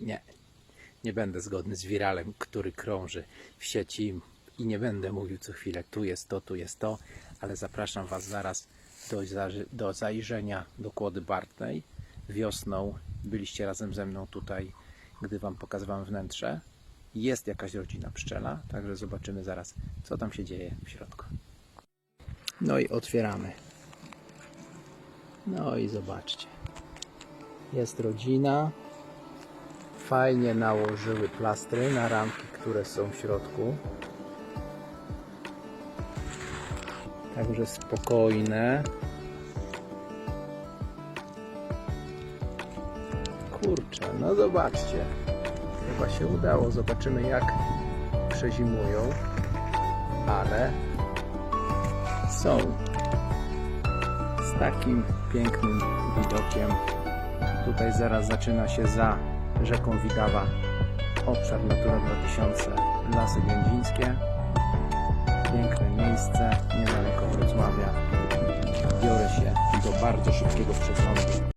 Nie. Nie będę zgodny z wiralem, który krąży w sieci i nie będę mówił co chwilę, tu jest to, tu jest to, ale zapraszam Was zaraz do, do zajrzenia do Kłody Bartnej. Wiosną byliście razem ze mną tutaj, gdy Wam pokazywałem wnętrze. Jest jakaś rodzina pszczela, także zobaczymy zaraz, co tam się dzieje w środku. No i otwieramy. No i zobaczcie. Jest rodzina. Fajnie nałożyły plastry na ramki, które są w środku. Także spokojne. Kurczę, no zobaczcie. Chyba się udało. Zobaczymy jak przezimują. Ale są z takim pięknym widokiem. Tutaj zaraz zaczyna się za rzeką Widawa obszar Natura 2000 Lasy Gędzińskie. Piękne miejsce niedaleko Wrocławia. Biorę się do bardzo szybkiego przeglądu